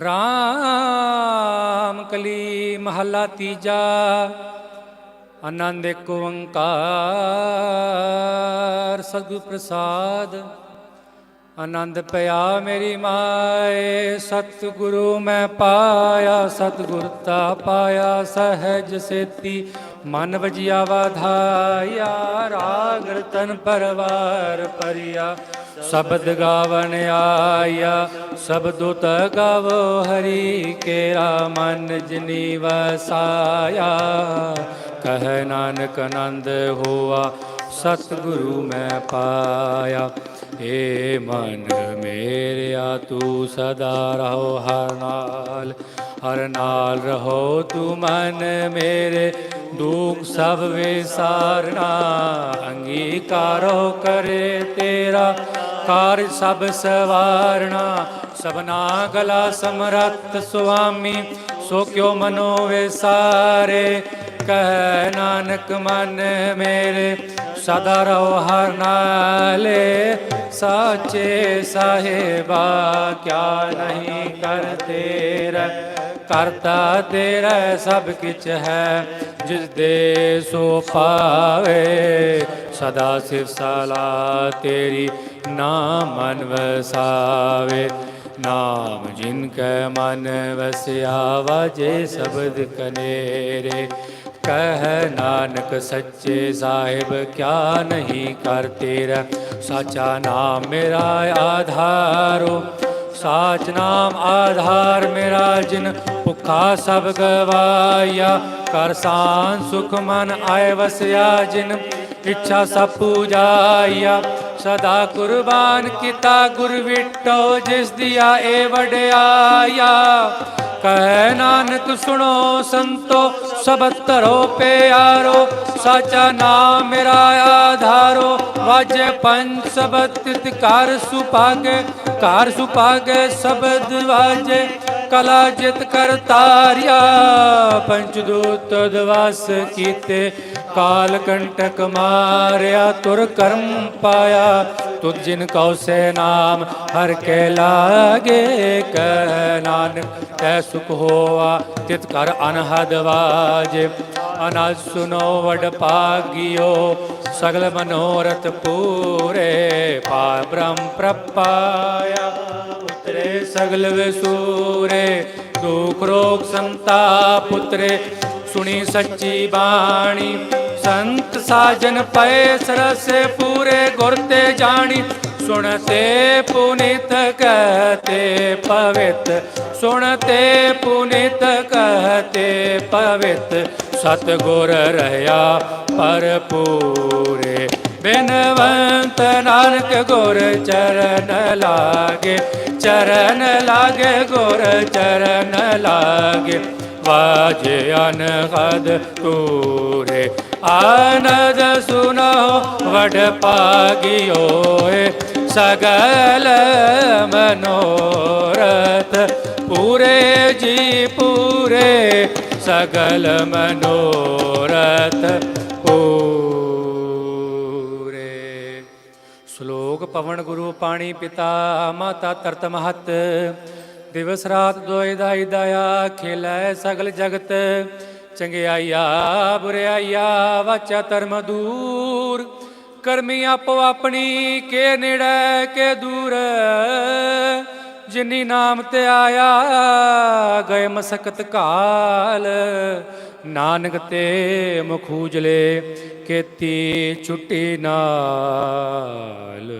ਰਾਮ ਕਲੀ ਮਹੱਲਾ ਤੀਜਾ ਆਨੰਦ ਏਕ ਓੰਕਾਰ ਸਤਿਗੁਰ ਪ੍ਰਸਾਦ। ਆਨੰਦ ਪਿਆ ਮੇਰੀ ਮਾਏ, ਸਤਿਗੁਰੂ ਮੈਂ ਪਾਇਆ, ਸਤਿਗੁਰ ਤਾ ਪਾਇਆ, ਸਹਿਜ ਸੇਤੀ। ਮਨ ਵਜਿਆ ਵਾਧਾਇਆ ਰਾਗ ਰਤਨ ਪਰਵਾਰ ਪਰਿਆ ਸ਼ਬਦ ਗਾਵਨ ਆਇਆ ਸਬਦੁਤ ਗਾਵੋ ਹਰੀ, ਕੇਰਾ ਮਨ ਜਨੀ ਵਸਾਇਆ ਕਹਿ ਨਾਨਕ ਆਨੰਦ ਹੋਆ, ਸਤਿਗੁਰੂ ਮੈਂ ਪਾਇਆ। ਏ ਮਨ ਮੇਰਿਆ, ਤੂੰ ਸਦਾ ਰਹੋ ਹਰ ਨਾਲ ਹਰ ਨਾਲ ਰਹੋ ਤੂੰ ਮਨ ਮੇਰੇ, ਦੁੱਖ ਸਭ ਵਿਸਾਰਨਾ। ਅੰਗੀਕਾਰੋ ਕਰੇ ਤੇਰਾ, ਕਾਰ ਸਭ ਸਵਾਰਣਾ ਸਭਨਾ ਗਲਾ ਸਮਰੱਥ ਸੁਆਮੀ, ਸੋ ਕਿਉ ਮਨੋ ਵਿਸਾਰੇ। ਕਹਿ ਨਾਨਕ, ਮਨ ਮੇਰੇ, ਸਦਾ ਰਹੋ ਹਰ ਨਾਲੇ। ਸਾਚੇ ਸਾਹਿਬਾ, ਕਿਆ ਨਹੀਂ ਕਰ ਤੇਰਾ। ਕਰਤਾ ਤੇਰਾ ਸਭ ਕਿਛ ਹੈ, ਜਿਸ ਦੇ ਸੋ ਪਾਵੇ। ਸਦਾ ਸਿਰ ਸਾਲਾ ਤੇਰੀ ਨਾਮ ਮਨ ਵਸਾਵੇ। ਨਾਮ ਜਿਨ ਕੈ ਮਨ ਵਸਿਆ ਵਾਜੇ ਸ਼ਬਦ ਕਨੇਰੇ। ਕਹਿ ਨਾਨਕ ਸੱਚੇ ਸਾਹਿਬ, ਕਿਆ ਨਹੀਂ ਕਰ ਤੇਰਾ? ਸਾਚਾ ਨਾਮ ਮੇਰਾ ਆਧਾਰੋ, ਸਾਚ ਨਾਮ ਆਧਾਰ ਮੇਰਾ ਜਿਨ ਭੁਖਾ ਸਭ ਗਵਾਇਆ। ਕਰ ਸਾਨ ਸੁਖ ਮਨ ਆਏ ਵਸਿਆ, ਜਿਨ ਇੱਛਾ ਸਭ ਪੂਜਾਇਆ। ਸਦਾ ਕੁਰਬਾਨ ਕੀਤਾ ਗੁਰ ਵਿਟੋ, ਜਿਸ ਦਿਆ ਏ ਵਡਿਆਇਆ। ਕਹਿ ਨਾਨਕ ਸੁਣੋ ਸੰਤੋ ਸਬਦ ਧਰੋ ਪਿਆਰੋ, ਸਾਚਾ ਨਾਮ ਮੇਰਾ ਆਧਾਰੋ। ਵਾਜੇ ਪੰਜ ਸਬਦ ਤਿਤ ਕਰ ਸੁਭਾਗੇ, ਘਰ ਸੁਭਾਗੇ ਸ਼ਬਦ ਵਾਜੇ। ਕਲਾ ਜਿਤ ਕਰ ਤਾਰਿਆ ਪੰਚ ਦੂਤ ਦਵਾਸ ਕੀਤੇ। ਕਾਲ ਕੰਟਕ ਮਾਰਿਆ, ਤੁਰ ਕਰਮ ਪਾਇਆ। ਤੁਧ ਜਿਨ ਕਉ ਸੇ ਨਾਮ, ਹਰ ਕੇ ਲਾਗੇ ਕਹਿ ਨਾਨਕ, ਤੈ ਸੁਖ ਹੋਆ, ਤਿਤ ਕਰ ਅਨਹਦ ਵਾਜੇ। ਅਨਲ ਸੁਨੋ ਵਡ ਭਾਗਿਓ, ਸਗਲ ਮਨੋਰਥ ਪੂਰੇ ਪਾ ਬ੍ਰਹਮ ਪ੍ਰਪਾਇਆ। ਉਤਰੇ ਸਗਲ ਵਿਸੂਰੇ, ਦੁਖ ਰੋਗ ਸੰਤਾਪ ਉਤਰੇ ਸੁਣੀ ਸੱਚੀ ਬਾਣੀ। ਸੰਤ ਸਾਜਨ ਪਏ ਸਰਸੇ ਪੂਰੇ ਗੁਰ ਤੇ ਜਾਣੀ। ਸੁਣਤੇ ਪੁਨੀਤ ਕਹਤੇ ਪਵਿੱਤ, ਸੁਣਤੇ ਪੁਨੀਤ ਕਹਤੇ ਪਵਿੱਤ। ਸਤ ਗੁਰ ਰਹਾ ਪਰਪੂਰੇ ਬਿਨਵੰਤ ਨਾਨਕ ਗੁਰ ਚਰਨ ਲਾਗੇ ਚਰਨ ਲਾਗੇ ਗੁਰ ਚਰਨ ਲਾਗੇ। ਵਾਜੇ ਅਨਹਦ ਤੂਰੇ ਆਨੰਦ ਸੁਨੋ ਵਡ ਪਾਗਿਓਏ ਸਗਲ ਮਨੋਰਥ ਪੂਰੇ ਜੀ ਪੂਰੇ ਸਗਲ ਮਨੋਰਥ ਪੂਰੇ ਸ਼ਲੋਕ ਪਵਨ ਗੁਰੂ ਪਾਣੀ ਪਿਤਾ ਮਾਤਾ ਤਰਤ ਮਹਤ ਦਿਵਸ ਰਾਤ ਦੋਇ ਦਾਈ ਦਇਆ ਖੇਲੇ ਸਗਲ ਜਗਤ ਚੰਗਿਆਈਆ, ਬੁਰਿਆਈਆ, ਵਾਚਾ ਧਰਮ ਦੂਰ। ਕਰਮੀ ਆਪੋ ਆਪਣੀ, ਕੇ ਨੇੜੇ, ਕੇ ਦੂਰ। ਜਿਨੀ ਨਾਮ ਤੇ ਆਇਆ, ਗਏ ਮਸਕਤ ਕਾਲ। ਨਾਨਕ ਤੇ ਮਖੂਜਲੇ ਉਜਲੇ ਕੀਤੀ ਛੁੱਟੀ ਨਾਲ।